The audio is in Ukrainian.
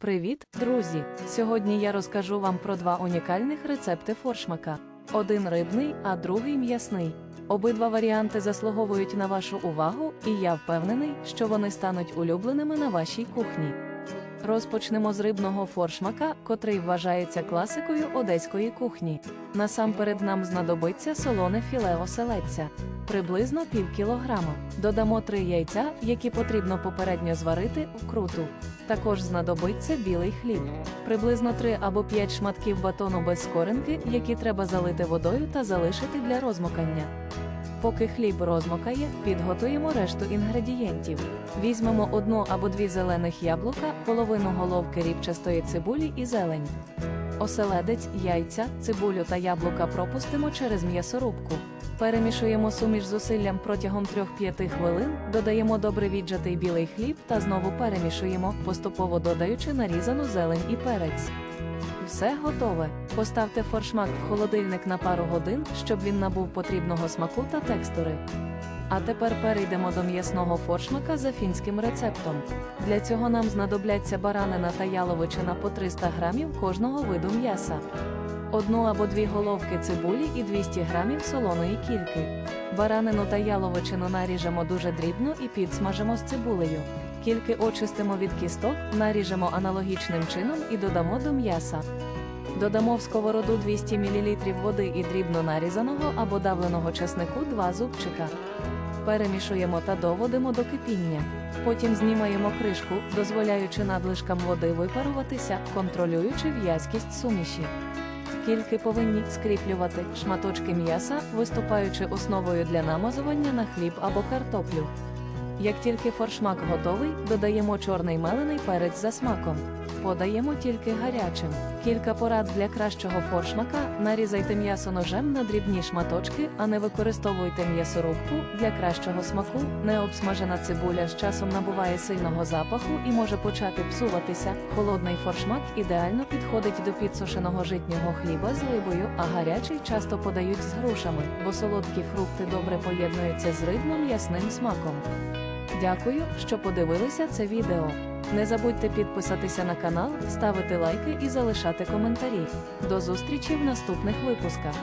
Привіт, друзі! Сьогодні я розкажу вам про два унікальних рецепти форшмака: один рибний, а другий м'ясний. Обидва варіанти заслуговують на вашу увагу, і я впевнений, що вони стануть улюбленими на вашій кухні. Розпочнемо з рибного форшмака, котрий вважається класикою одеської кухні. Насамперед нам знадобиться солоне філе оселедця, приблизно пів кілограма. Додамо три яйця, які потрібно попередньо зварити в круту. Також знадобиться білий хліб, приблизно 3 або 5 шматків батону без скоринки, які треба залити водою та залишити для розмокання. Поки хліб розмокає, підготуємо решту інгредієнтів. Візьмемо одну або дві зелених яблука, половину головки рібчастої цибулі і зелень. Оселедець, яйця, цибулю та яблука пропустимо через м'ясорубку. Перемішуємо суміш зусиллям протягом 3-5 хвилин, додаємо добре віджатий білий хліб та знову перемішуємо, поступово додаючи нарізану зелень і перець. Все готове. Поставте форшмак в холодильник на пару годин, щоб він набув потрібного смаку та текстури. А тепер перейдемо до м'ясного форшмака за фінським рецептом. Для цього нам знадобляться баранина та яловичина по 300 грамів кожного виду м'яса, одну або дві головки цибулі і 200 грамів солоної кільки. Баранину та яловичину наріжемо дуже дрібно і підсмажимо з цибулею. Кільки очистимо від кісток, наріжемо аналогічним чином і додамо до м'яса. Додамо в сковороду 200 мл води і дрібно нарізаного або давленого чеснику 2 зубчика. Перемішуємо та доводимо до кипіння. Потім знімаємо кришку, дозволяючи надлишкам води випаруватися, контролюючи в'язкість суміші. Кільки повинні скріплювати шматочки м'яса, виступаючи основою для намазування на хліб або картоплю. Як тільки форшмак готовий, додаємо чорний мелений перець за смаком. Подаємо тільки гарячим. Кілька порад для кращого форшмака: нарізайте м'ясо ножем на дрібні шматочки, а не використовуйте м'ясорубку для кращого смаку. Необсмажена цибуля з часом набуває сильного запаху і може почати псуватися. Холодний форшмак ідеально підходить до підсушеного житнього хліба з рибою, а гарячий часто подають з грушами, бо солодкі фрукти добре поєднуються з рибно-м'ясним смаком. Дякую, що подивилися це відео. Не забудьте підписатися на канал, ставити лайки і залишати коментарі. До зустрічі в наступних випусках.